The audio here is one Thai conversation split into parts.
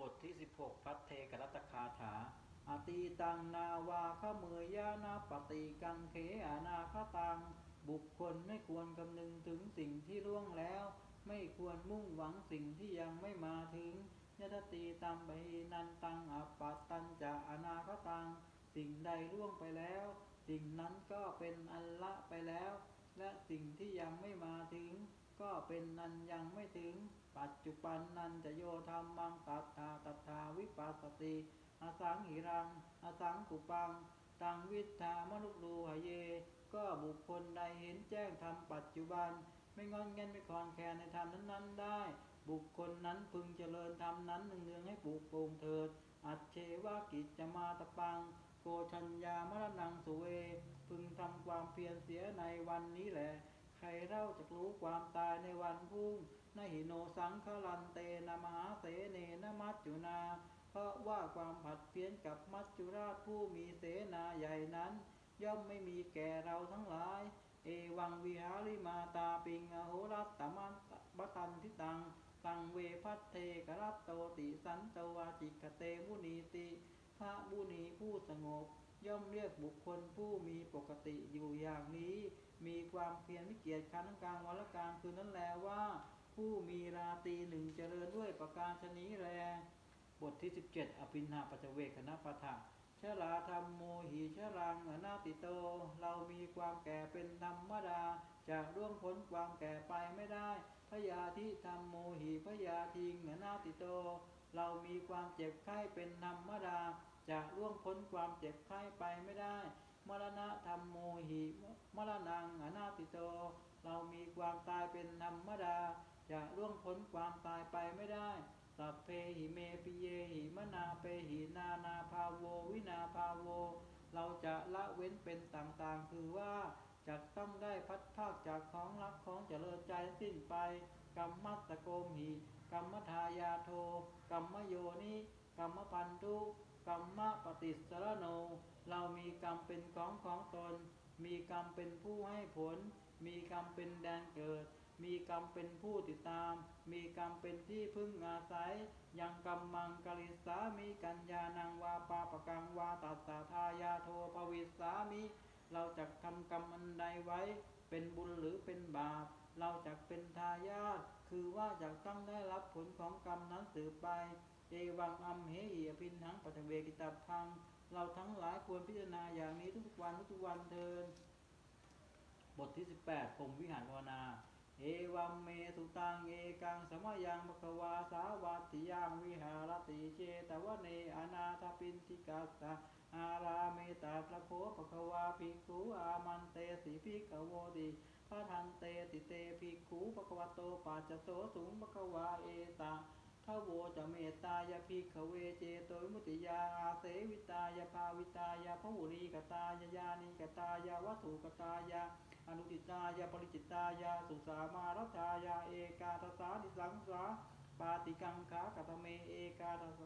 บทที่ 16 พัทเทกรัตคาถาอาตีตังนาวาขเมยยานาปฏิกังเขอานาคตัง บุคคลไม่ควรคำนึงถึงสิ่งที่ล่วงแล้ว ไม่ควรมุ่งหวังสิ่งที่ยังไม่มาถึงยตตีตัมไปนันตังอปัตตันจะอนาคตัง สิ่งใดล่วงไปแล้ว สิ่งนั้นก็เป็นอันละไปแล้ว และสิ่งที่ยังไม่มาถึง ก็เป็นนันยังไม่ถึง ปัจจุบันนันจะโยธรรมังตัทธาตัทธาวิปัสสติอสังหิรังอสังกุปัง ตังวิทามนุรูหเย ก็บุคคลใดเห็นแจ้งธรรมปัจจุบัน ไม่งอนเงันไม่คลอนแคลนในธรรมนั้นๆ ได้ บุคคลนั้นพึงเจริญธรรมนั้นเนืองให้ปลูกปูงเถิด อัจเชวากิจจะมาตะปังโกชัญญามรณังสุเว พึงทำความเพียรเสียในวันนี้แหละ ใครเล่าจะรู้ความตายในวันพุ่งนหิโนสังคลันเตนะมหาเสเนนะมัจจุนา เพราะว่าความผัดเพี้ยนกับมัจจุราชผู้มีเสนาใหญ่นั้น ย่อมไม่มีแก่เราทั้งหลาย เอวังวิหาริมาตาปิงอโหรัตตมันบัตันทิตัง ตังเวพัตเทกรัตโตติสันโตวาจิกเตมุนีติพระบุนีผู้สงบ ย่อมเรียกบุคคลผู้มีปกติอยู่อย่างนี้ มีความเพียรไม่เกียจคันทั้งกลางวันและกลางคืนนั้นแลว่า ผู้มีราตีหนึ่งเจริญด้วยประการชนี้แล บทที่ 17 อภินหาปัจเวกคณะปะทะชลาธรรมโมหิชรังอนาติโต เรามีความแก่เป็นธรรมดาจะร่วงพ้นความแก่ไปไม่ได้พยาธิธรรมโมหิพยาทิงอนาติโต เรามีความเจ็บไข้เป็นธรรมดา จะล่วงพ้นความเจ็บไข้ไปไม่ได้ มรณะธรรมโมหิมรณังอนาติโต เรามีความตายเป็นธรรมดาจะล่วงพ้นความตายไปไม่ได้สัพเพหิเมปิเยหิมนาเปหินานาภาโววินาภาโว เราจะละเว้นเป็นต่างๆ คือว่าจะต้องได้พัดภาคจากของรักของเจริญใจสิ้นไป กรรมัตตโกมหิกรรมทายาโทกรรมโยนิกรรมพันธุ กรรมปฏิสรโน เรามีกรรมเป็นของของตน มีกรรมเป็นผู้ให้ผล มีกรรมเป็นแดนเกิด มีกรรมเป็นผู้ติดตาม มีกรรมเป็นที่พึ่งอาศัย ยังกรรมมังกริสามีกัญญานังวาปาปกังวาตัสสะทายาโทภวิสามิ เราจะทำกรรมอันใดไว้ เป็นบุญหรือเป็นบาป เราจะเป็นทายาทคือว่าจะต้องได้รับผลของกรรมนั้นสืบไป เอวังอัมเหหิอภินหังปัจเวกิตาพัง เราทั้งหลายควรพิจารณาอย่างนี้ทุกๆวันทุกๆวันเทินบทที่ 18พรมวิหารภาวนา เอวัมเมสุตังเอกังสมยังมควาสาวัติยังวิหารติเจตวเนอนาถปินทิกัสสะอาราเมตาพระโคปควาภิกขุอามันเตสีภิกขโวติพระทันเตติเตภิกขุปควโตปัจจโตสุงปควาเอตาทโวจะเมตตายาภิกขเวเจโตวิมุติยาอาเสวิตายาภาวิตายาพหุรีกตายายานิกตายาวัตถุกตายาอนุติตายาปริจิตายาสุสามารัตายาเอกาทสานิสังสาปาติกังขากตเมเอกาทส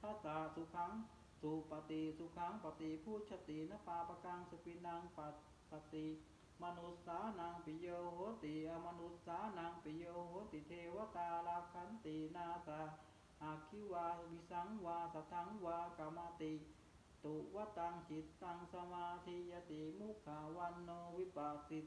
ทัสสาสุขังสุปฏิสุขังปฏิพูชตินปาปกังสปินังปัสติ มนุษสานังปิโยโหติอมนุษสานังปิโยโหติเทวตาลาคันตินาสาอาคิวาวิสังวาสทังวากามติ ตุวตังจิตตังสมาธิยติมุขาวันโนวิปัสสิ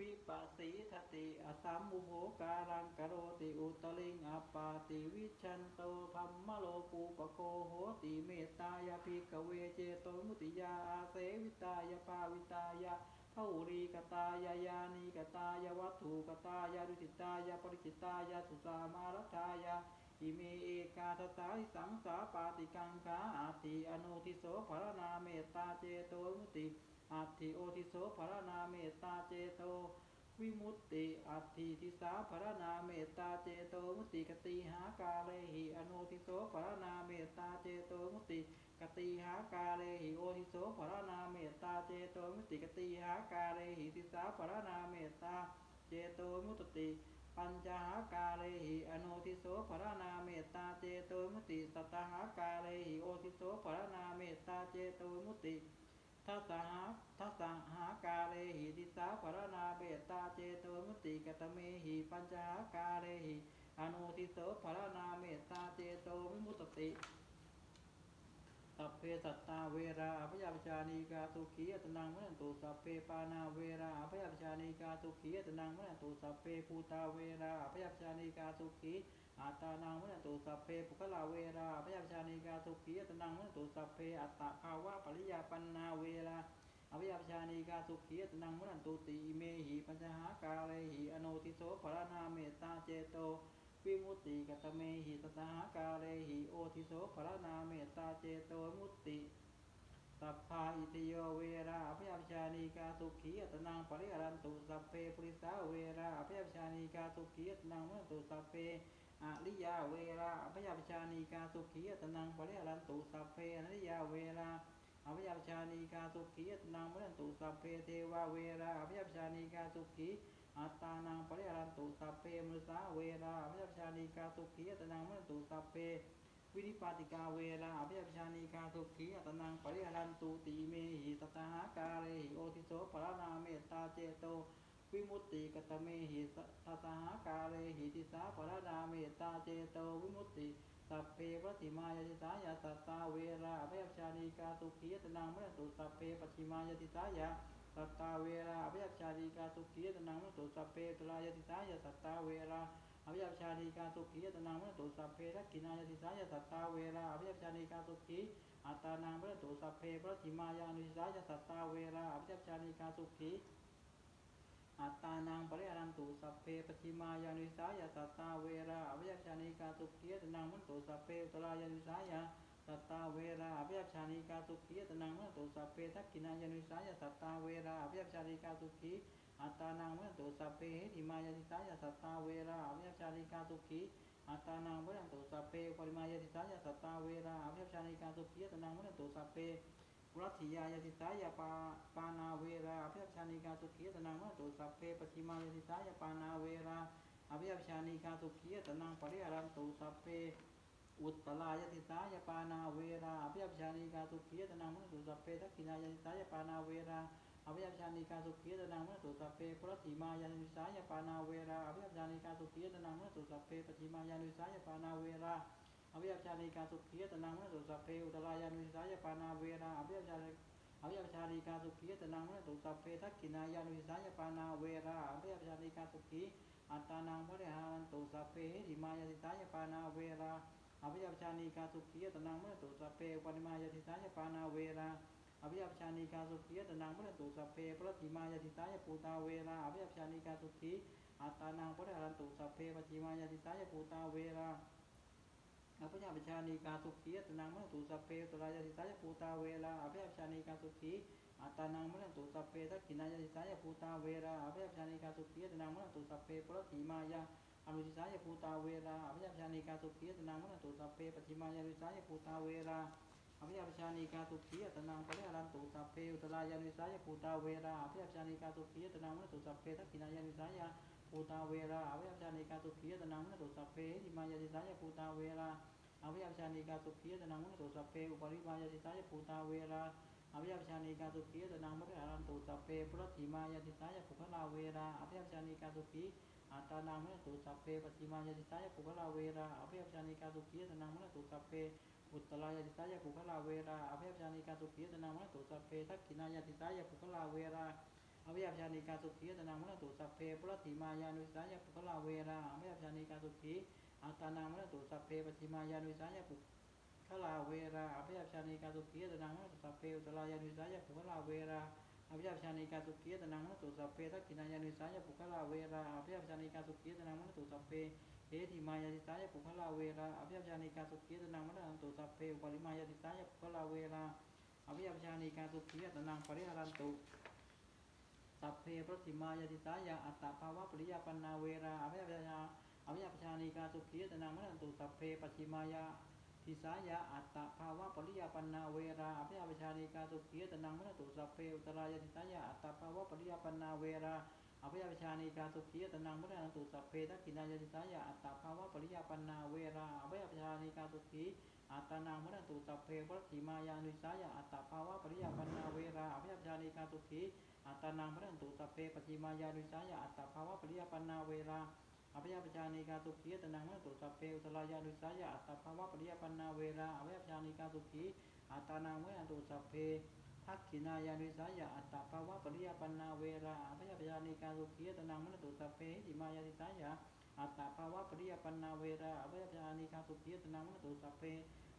วิปัสสีทติอสัมมุโหการังกโรติอุตลิงอปปาติวิชันโตพัมมโลปูปโคโหติเมตตายาภิกเวเจโตมุติยาอาเสวิตายาภาวิตายาพระอุรีกตายายานีกตายาวัตถุกตายาดุจิตายาปริจิตายาสุสามารัตายาอิเมเอกาทสาหิสังสาปาติกังขาอาติอโนทิโสภรณาเมตตาเจโตมุติ อัตถิโอทิโสภรณาเมตตาเจโต วิมุตติอัตถิทิสาภรณาเมตตาเจโต มุติกติหากาเลหิอโนทิโสภรณาเมตตาเจโต มุติกติหากาเลหิโอทิโสภรณาเมตตาเจโต มุติกติหากาเลหิทิสาภรณาเมตตาเจโตมุตติปัญจหากาเลหิอโนทิโสภรณาเมตตาเจโตมุติสัตตหากาเลหิโอทิโสภรณาเมตตาเจโตมุติ ทัสหาทัสหากาเลหิทิสาภรณาเมตตาเจโตมุติกตเมหิปัญจหากาเลหิอนุทิโสภรนาเมตตาเจโตวิมุตติสัพเพสัตตาเวราอภยาปชานีกาสุขีอัตนังมนันตุสัพเพปานาเวราอภยาปชานีกาสุขีอัตนังมนันตุสัพเพภูตาเวราอภยาปชานีกาสุขี อัตานังมะนันตุสัพเพปุคลาเวราอภยาปชานีกาสุขีอัตนังมะนันตุสัพเพอัตตภาวะปริยาปันนาเวราอภยาปชานีกาสุขีอัตนังมะนันตุติเมหิปัญจหากาเลหิอโนติโสภรนาเมตตาเจโตวิมุตติกัตเมหิตตหากาเลหิโอทิโสภรนาเมตตาเจโตมุตติสัพพาอิติโยเวราอภิยปชานีกาสุขีอัตนังปริหารันตุสัพเพปุริสาเวราอภิยปชานีกาสุขีอัตนังมะตุสัพเพ อริยาเวราอภิยปชานีกาสุขีอัตนังปริหารันตุสัพเพอริยาเวราอภิยปชานีกาสุขีอัตนังมะตุสัพเพเทวาเวราอภิยปชานีกาสุขีอัตานังปริหารันตุสัพเพมุสาเวราอภิยปชานีกาสุขีอัตนังมะตุสัพเพวินิปาติกาเวลาอภิยปชานีกาสุขีอัตนังปริหรันตุติเมหิตตาหากาเลหิโอทิโสปรนาเมตตาเจโต วิมุตติกตเมหิตตาหากาเลหิติสาปรนาเมตตาเจโตวิมุตติสัพเพปฏิมายติสายาสัตตาเวราอภิยชานีกาสุขีอัตนังมะตุสัพเพปฏิมายติสายาสัตตาเวราอภิยชานีกาสุขีอัตนังมะตุสัพเพตุลายติสายาสัตตาเวราอภิยชานีกาสุขีอัตนังมะตุสัพเพทักขินายติสายสัตตาเวราอภิยชานีกาสุขีอัตตานังมะตุสัพเพพระธิมายานุสายสัตตาเวราอภิยชานีกาสุขี อัตตานังปริหารันตุสัพเพปฏิมายานุสายสัตตาเวราอภิยชานีกาสุขีอัตนังมะตุสัพเพตรายานุสายสัตตาเวราอภิยชานีกาสุขีอัตนังมะตุสัพเพทักขินายานุสายสัตตาเวราอภิยชานีกาสุขีอัตตานังมะตุสัพเพหิมายติสายาสัตตาเวราอภิยชานิกาสุขีอัตตานังมะตุสัพเพปริมายติสายาสัตตาเวราอภิยชานิกาสุขีอัตนังมะตุสัพเพปุ รัตถิยายติสายปาปานาเวราอภิยชานิกาสุขีอัตตานังมะตุสัพเพปชิมายติสายปานาเวราอภิยชานิกาสุขีอัตตานังปริหารันตุสัพเพอุตตลายติสายปานาเวราอภิยชานิกาสุขีอัตตานังมะตุสัพเพทักขินายติสายปานาเวราอภิยัญชานิกาสุขีตนังมะตุสัพเพปรติมายานุสายปานาเวราอภิยัญชานิกาสุขีตนังมะตุสัพเพปฏิมายานุสายปานาเวราอภิยัญชานิกาสุขีตนังมะตุสัพเพอุตรายานุสายปานาเวรา อภิยัญชานิอภิยัญชานิกาสุขีตนังมะตุสัพเพทักขินายานุสายปานาเวราอภิยัญชานิกาสุขีอัตตานังพระ อภิยัญานิกาสุขีตนังมะตุสัพเพปริมายาติสายปานาเวราอภิยัปชานีกาสุขีอัตนังพระตุสัพเพพระธิมายติสายปูตาเวราอภิยัปชานีกาสุขีอัตตานังพระหารันตุสัพเพปฏิมายติสายปูตาเวราอภิยัปชานีกาสุขีอัตนังพระตุสัพเพตุลายติสายปูตาเวราอภิยัปชานีกาสุขีอัตตานังพระตุสัพเพทักขินายติสายปูตาเวราอภิยัปชานีกาสุขีอัตนังพระตุสัพเพพระธิมายาอนุติสายปูตาเวราอภิยัปชานีกาสุขีอัตนังพระตุสัพเพปฏิมายติสายปูตาเวราอภิยปชานีกาสุขีอัตนังปริหารันตุสัพเพอุตรายานิสายภูตาเวราอภิยปชานีกาสุขีอัตนังมะตุสัพเพทักขินายานิสาย ภูตาเวราอภิยปชานีกาสุขีอัตนังมะตุสัพเพหิมายานิสายภูตาเวราอภิยปชานีกาสุขีอัตนังมะตุสัพเพอุปริมายานิสายภูตาเวราอภิยปชานีกาสุขีอัตนังปริหารันตุสัพเพปรติมายานิสายภูคลาเวราอภิยปชานีกาสุขีอัตตานังมะตุสัพเพปฏิมายานิสายภูคลาเวราอภิยปชานีกาสุขีอัตนังมะตุสัพเพอุตตรายติสายภูคลาเวราอภิยชานิกาสุขีตนามะตุสัพเพทักขินายติสายภูคลาเวรา อภิยาชานิกาสุขีตนามะตุสัพเพปุรติมายานุสายภูคลาเวราอภิยาชานิกาสุขีอัตานามะตุสัพเพปฏิมายานุสายภูคลาเวราอภิยาชานิกาสุขีตนามะตุสัพเพอุตตรายานุสายภูคลาเวราอภิยาชานิกาสุขีตนามะตุสัพเพทักขินายานุสายภูคลาเวราอภิยาชานิกาสุขีตนามะตุสัพเพเอธิมายาติสายปุคลาเวราอภิยัญชานิกาสุขีตนังมะนันตุสัพเพปริมายาติสายปุคลาเวราอภิยัญชานิกาสุขีตนังปริหารันตุ เพปฏิมายาติสายาอัตตาภาวะปริยาปันนาเวราอภิยัญาอภิยัญชานิกาสุขีตนังมะนันตุสัพเพปฏิมายาทิสายาอัตตาภาวะปริยาปันนาเวราอภิยัญชานิกาสุขีตนังมะนันตุสัพเพอุตรายติสายาอัตตาภาวะปริยาปันนาเวราอภิยปชานีกาสุขีตนังพุทธานันตุสัพเพทักขินายติสายาอัตตาภาวะปริยาปันนาเวราอภิยปชานีกาสุขีอัตตานังพุทธานันตุสัพเพปรติมายานุสายาอัตตาภาวะปริยาปันนาเวราอภิยปชานีกาสุขี อัตานังพุทธานันตุสัพเพปฏิมายานุสายาอัตตาภาวะปริยปันนาเวราอภิยาปชานิกาสุขีตนังมะตุสัพเพอุตรายานุสายะอัตตภาวะปริยปันนาเวราอภิยาปชานิกาสุขีอัตานังมะตุสัพเพทักขินายานุสายะอัตตภาวะปริยปันนาเวราอภิยาปชานิกาสุขีตนังมะตุสัพเพหิมายานุสายะอัตตภาวะปริยปันนาเวราอภิยาปชานิกาสุขีตนังมะตุสัพเพ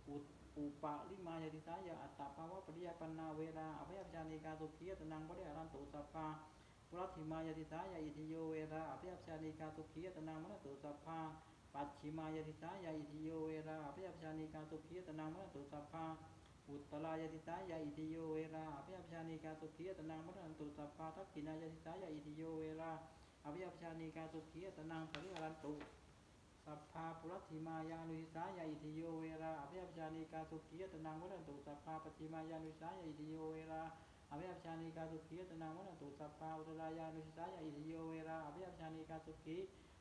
อุ อุปาลิมายาติสายะอัตตาภาวะปริยปันนาเวราอภิยาปชานิกาสุขีตนังปริยารันตุสัพพาปุรัติมายติสายาอิทิโยเวราอภิยัพชานิกาสุขียตนามนตุสัพพาปัจฉิมายติสายาอิทิโยเวราอภิยัพชานิกาสุขียตนามนตุสัพพาอุตตรายติสายาอิทิโยเวราอภิยัพชานิกาสุขียตนามนตุสัพพาทักขินายติสายาอิทิโยเวราอภิยัพชานิกาสุขียตนามปริหารันตุ สัพพาปุรัติมายานุสายาอิทิโยเวราอภิยัพชานิกาสุขียตนามนตุสัพพาปฏิมายานุสายาอิทิโยเวราอภิยัพชานิกาสุขีตนามวันตุสัพพาอุตรายานุสิตายาอิทิโยเวราอภิยัพชานิกาสุขี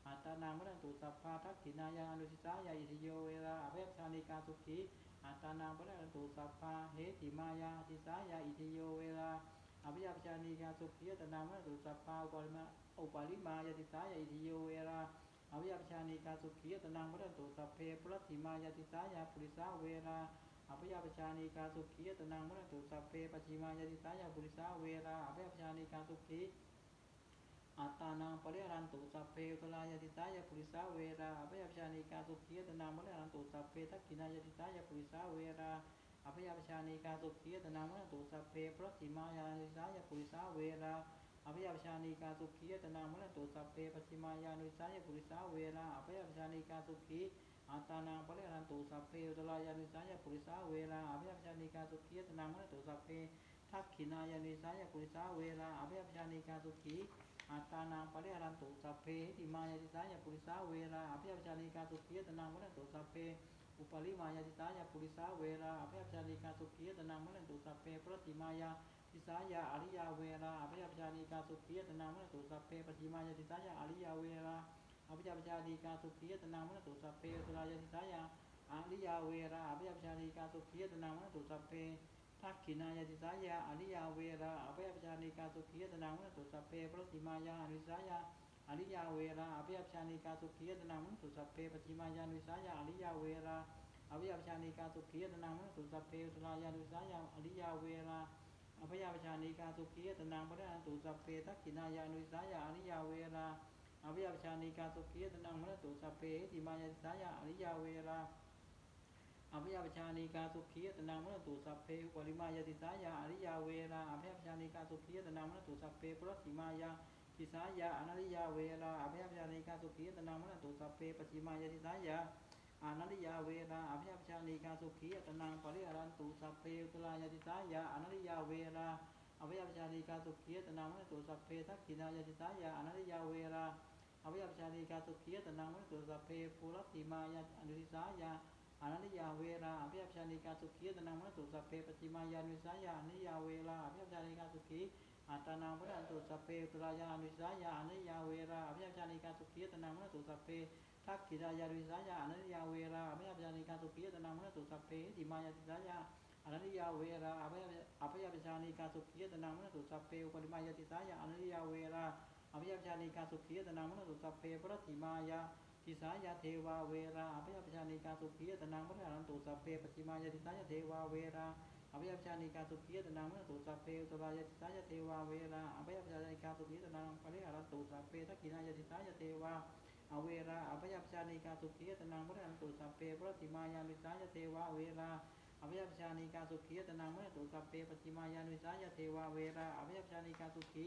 อัตนามวันตุสัพพาทักขินายานุสิตายาอิทิโยเวราอภิยัพชานิกาสุขีอัตนามวันตุสัพพาเหติมายาติสายาอิทิโยเวราอภิยัพชานิกาสุขีตนามวันตุสัพพาอุปาลิมาอุปาลิมายาติสายาอิทิโยเวรา อภิยัพชานิกาสุขียตนามวันตุสัพเพปุรัติมายาติสายาปุริสาเวราอภิยาปชานีกาสุขียตนางมรตุสัพเพปชิมายติสายาบุริสาเวราอภิยาปชานีกาสุขีอัตานังปริรันตุสัพเพอุตลายติสายาบุริสาเวราอภิยาปชานีกาสุขียตนางมรรันตุสัพเพทักขินายติสายาบุริสาเวราอภิยาปชานีกาสุขียตนางมรตุสัพเพปรติมายาติสายาบุริสาเวรา อภยาปชานีกาสุขียตนางมรตุสัพเพปชิมายานุสายาบุริสาเวราอภยาปชานีกาสุขีอัตานังปริหารันตุสัพเพอุตรายานิสายาปุริสาเวลาอภิยัพชานิกาสุขียตนังมรตุสัพเพทักขินายานิสายาปุริสาเวลาอภิยัพชานิกาสุขีอัตานังปริหารันตุสัพเพหิมายานิสายาปุริสาเวลาอภิยัพชานิกาสุขียตนังมรตุสัพเพอุปริมายาติสายาปุริสาเวลาอภิยัพชานิกาสุขียตนังมรตุสัพเพปรติมายา ติสายาอริยาเวลาอภิยัพชานิกาสุขียตนังมรตุสัพเพปฏิมายาติสายาอริยาเวลาอภิญาปชาดีกาสุขียตนามนตุสัพเพอุรายาติสายาอริยาเวราอภิญาปชาดีกาสุขียตนามนตุสัพเพทักขินายาติสายาอริยาเวราอภิญาปชาดีกาสุขียตนามนตุสัพเพปรติมายาอริสายาอริยาเวราอภิญาปชาดีกาสุขียตนามนตุสัพเพปฏิมายาอริสายาอริยาเวราอภิญาปชาดีกาสุขียตนามนตุสัพเพอุรายติสายาอริยาเวรา อภิญาปชาดีกาสุขีตนามปะระตุสัพเพทักขินายาอริสายาอริยาเวราอภิยาปชานิกาสุขีตนังมรตุสัพเพติมายาสายาอริยาเวราอภิยาปชานิกาสุขีตนังมรตุสัพเพอุปริมายาติสายาอริยาเวราอภิยาปชานิกาสุขีตนังมรตุสัพเพปุรติมายาติสายาอนัริยาเวราอภิยาปชานิกาสุขีตนังมรตุสัพเพปจิมายาติสายา อนัริยาเวราอภิยาปชานิกาสุขียตนังปริหารันตุสัพเพอุตรายาติสายาอนัริยาเวราอภิยาปชานิกาสุขียตนังมรตุสัพเพทักขินายาติสายาอนัริยาเวราอภิยาปชานิกาสุขียตนังมรตุสัพเพปุรติมายาอนุริสายาอนันยาเวราอภิยาปชานิกาสุขียตนังมรตุสัพเพปฏิมายานุสายาอนิยาเวราอภิยาปชานิกาสุขีอัตตางพระอันตุสัพเพตุรายานุสายาอนิยาเวราอภิยาปชานิกาสุขียตนังมรตุสัพเพ ทักขิรายานุสายาอนิยาเวราอภิยาปชานิการสุขียตนังมรตุสัพเพติมายาติสายาอนันยาเวราอภิยาอภิยาปชานิการสุขียตนังมรตุสัพเพอุปริมายาติสายาอนิยาเวราอภิยาปชานิการสุขียตนังมรตุสัพเพปรติมายาทิสายาเทวาเวราอภิยาปชานิการสุขียตนังมรตันตุสัพเพปฏิมายาทิสายาเทวาเวราอภิยาปชานิการสุขียตนังมรตุสัพเพอุตรายาทิสายาเทวาเวราอภิยาปชานิการสุขียตนังปริหารันตุสัพเพทักขินายาทิสายาเทวา อเวราอภิยาปชานิกาสุขีตนังมรตันตุสัพเพปรติมายาทิสายาเทวาเวราอภิยาปชานิกาสุขีตนังมรตุสัพเพปฏิมายานุสายาเทวาเวราอภิยาปชานิกาสุขี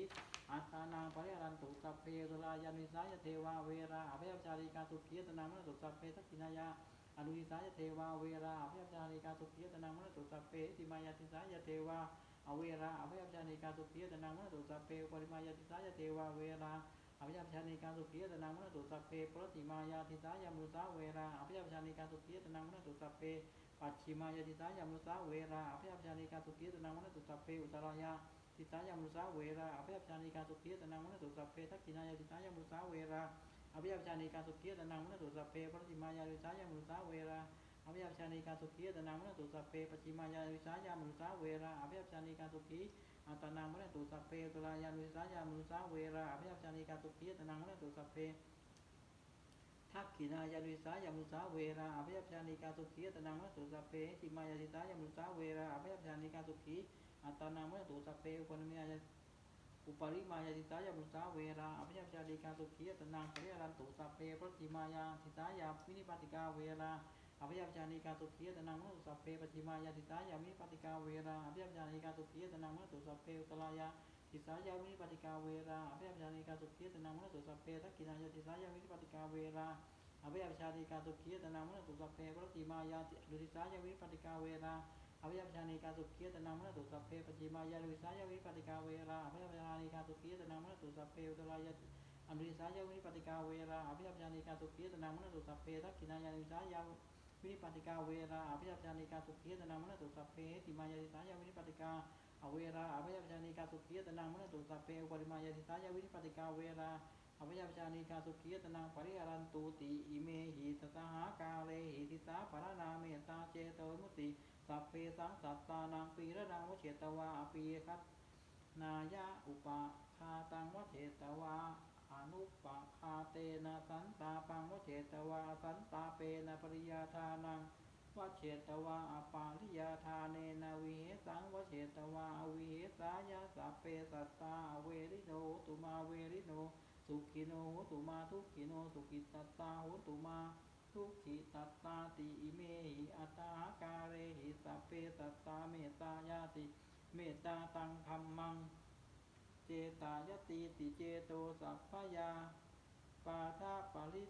อัตตานังปริหารันตุสัพเพตุลายานิสายเทวาเวราอภิยาจาริกาสุขีตนามนตุสัพเพทักขินายาอนุสายเทวาเวราอภิยาจาริกาสุขีตนามนตุสัพเพติมายาติสายเทวาอเวราอภิยาจาริกาสุขีตนามนตุสัพเพปริมายาติสายเทวาเวรา อภิยาจาริการสุขียตนามนตุสัพเพปรติมายาติสายามุสาเวราอภิยาจาริการสุขียตนามนตุสัพเพปัจฉิมายาติสายามุสาเวราอภิยาจาริการสุขียตนามนตุสัพเพอุตรายาติสายามุสาเวราอภิยาปชานิการสุขียตนังมนตุสัพเพทักขินายาติสายามุสาเวราอภิยาปชานิการสุขียตนังมนตุสัพเพปฏิมายาติสายามุสาเวรา อภิยชานิกาสุขีตนังมนตุสัพเพปฏิมายาติสายามุสาเวราอภิยชานิกาสุขีอัตนังมนตุสัพเพตุลายานุสายามุสาเวราอภิยชานิกาสุขีตนังมนตุสัพเพทักขินายานุสายามุสาเวราอภยปชานิกาสุขีอตนังมะสุสัพเพติมายาสิตายามุสาเวราอภยปชานิกาสุขีอัตนังมะสุสัพเพอุปนมิยาอุปริมายาสิตายามุสาเวราอภยปชานิกาสุขีอัตนังปริยรันตุสัพเพปฏิมายาสิตายาวินิปติกาเวรา อภยปชานิกาสุขีอัตนังมะสุสัพเพปฏิมายาสิตายาวิปติกาเวราอภยปชานิกาสุขีอัตนังมะสุสัพเพอุตลายาติสายามิปฏิกาเวราอภิยปชานิกาสุขีตนามนุสัพเพทักขินายาติสายามิปฏิกาเวราอภิยปชานิกาสุขีตนามนุสัพเพปฏิมายาดุติสายามิปฏิกาเวราอภิยปชานิกาสุขีตนามนุสัพเพปฏิมายาติสายามิปฏิกาเวราอภิยปชานิกาสุขีตนามนุสัพเพอุตรายาอันดุติสายามิปฏิกาเวราอภิยปชานิกาสุขีตนามนุสัพเพทักขินายาติสายา วินิปัติกาเวราอภิยปชานิกาสุขีตนามนสุสัพเพติมายาติสายาวินิปัติกาอเวราอภยปชานิกาสุขียตนังมนตุสัพเพอุปริมายาสิตายาวินิปัติกาเวราอภยปชานิกาสุขียตนังปริหารันตุติอิเมหิตตหากาเลหิติสาปรานาเมตตาเจโตมุติสัพเพสังสัตตานังปีระดังวเฉตวาอปีคัตนายะอุปาคาตังวเฉตวา อนุปคาเตนะสันตาปังวเฉตวาสันตาเปนะปริยาทานังวัชเชตวาอปาลิยาทาเนนาวิเหสังวัชเชตวาอวิเหสายาสัพเพสัตตาเวริโนตุมาเวริโนสุขิโนตุมาทุกขิโนสุขิตัตตาโหตุมาทุกขิตัตตาติอิเมหิอัตาหากาเรหิสัพเพสัตตาเมตตายาติ เมตตาตังธรรมัง เจตายติติเจโตสัพพยา ปาทาปาริ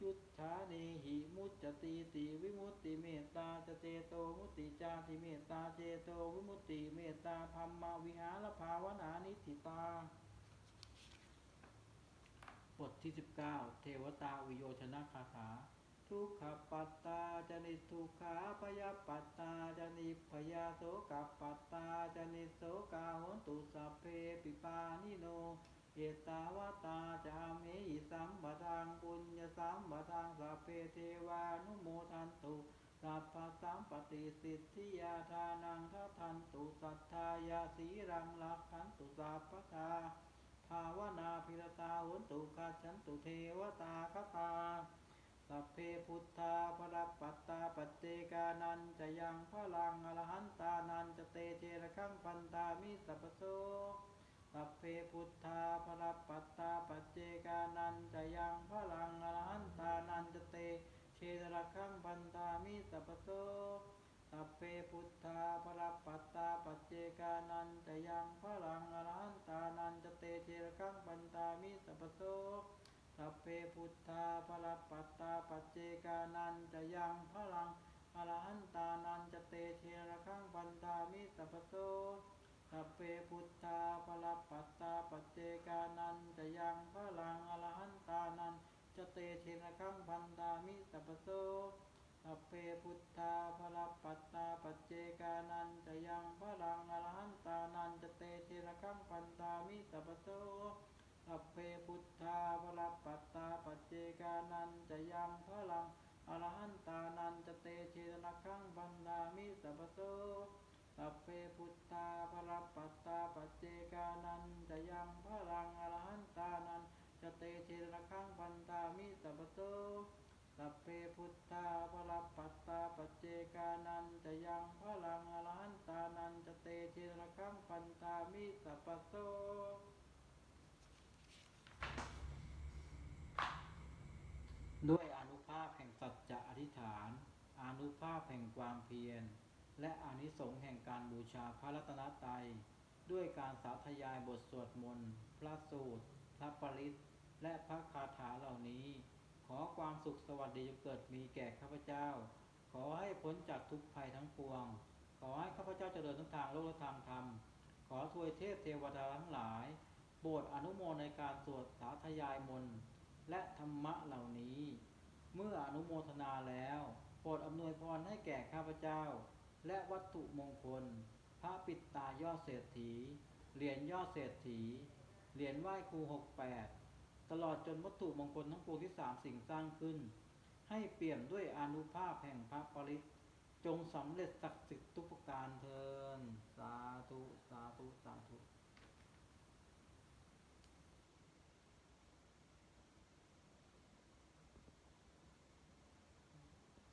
ยุทธาเนหิมุจจติติวิมุตติเมตตาจเจโตมุตติจาติเมตตาเจโตวิมุตติเมตตาธรรมาวิหารภาวนานิธิตาบทที่ 19 เทวตาวิโยชนะคาถา ทุกขปัตตาจนิทุกขาพยาปัตตาจนิพยาโสกปัตตาจนิโสกาหนตุสัพเพปิปานิโนเอตาวตาจามิสัมปทังปุญญสัมปทังสัพเพเทวานุโมทันตุสัพพสัมปติสิทธิยาทานังทัทันตุสัทธายาสีรังลักขันตุสัพพทาภาวนาพิรตาหุนตุขัจฉันตุเทวตาคตา สัพเพพุทธาพระปัตตาปัจเจกานันจะยังพลังอรหันตานันจะเตเจระขังพันตามิสัพพโสสัพเพพุทธาพระปัตตาปัจเจกานันจะยังพลังอรหันตานันจะเตเชตระคังพันธามิสัพพโสสัพเพพุทธาพระปัตตาปัจเจกานันจะยังพลังอรหันตานันจะเตเชระคังพันธามิสัพพโส สัพเพพุทธาพระปัตตาปัจเจกานันจะยังพลังอรหันตานันจะเตเชระคังพันธามิสัพโสสัพเพพุทธาภลปัตตาปัจเจกานันจะยังพลังอรหันตานันจะเตเชนะคังพันตามิสัพโสสัพเพพุทธาภลปัตตาปัจเจกานันจะยังพลังอรหันตานันจะเตเชนะคังพันตามิสัพโส สัพเพพุทธาภลปัตตาปัจเจกานันจะยังพลังอรหันตานันจะเตเชนะคังพันตามิสัพโสสัพเพพุทธาภรปัตตาปัจเจกานันจะยังพลังอรหันตานันจะเตเชระคังพันตามิสัพโตสัพเพพุทธาภรปัตตาปัจเจกานันจะยังพลังอรหันตานันจะเตเชระคังพันตามิสัพโต ด้วยอนุภาพแห่งสัจจะอธิษฐาน อนุภาพแห่งความเพียร และอนิสงส์แห่งการบูชาพระรัตนตรัย ด้วยการสาธยายบทสวดมนต์ พระสูตร พระปริตและพระคาถาเหล่านี้ ขอความสุขสวัสดีจงเกิดมีแก่ข้าพเจ้า ขอให้พ้นจากทุกภัยทั้งปวง ขอให้ข้าพเจ้าเจริญทั้งทางโลกและทางธรรม ขอทวยเทพเทวดาทั้งหลาย โปรดอนุโมทในการสวดสาธยายมนต์ และธรรมะเหล่านี้ เมื่ออนุโมทนาแล้วโปรดอำนวยพรให้แก่ข้าพเจ้า และวัตถุมงคล พระปิดตายอดเศรษฐี เหรียญยอดเศรษฐี เหรียญไหว้ครูหกแปดตลอดจนวัตถุมงคลทั้งปวงที่สามสิ่งสร้างขึ้น ให้เปี่ยมด้วยอนุภาพแห่งพระปริตจงสำเร็จศักดิ์สิทธิ์ทุกประการเทินสาธุ สาธุ สาธุ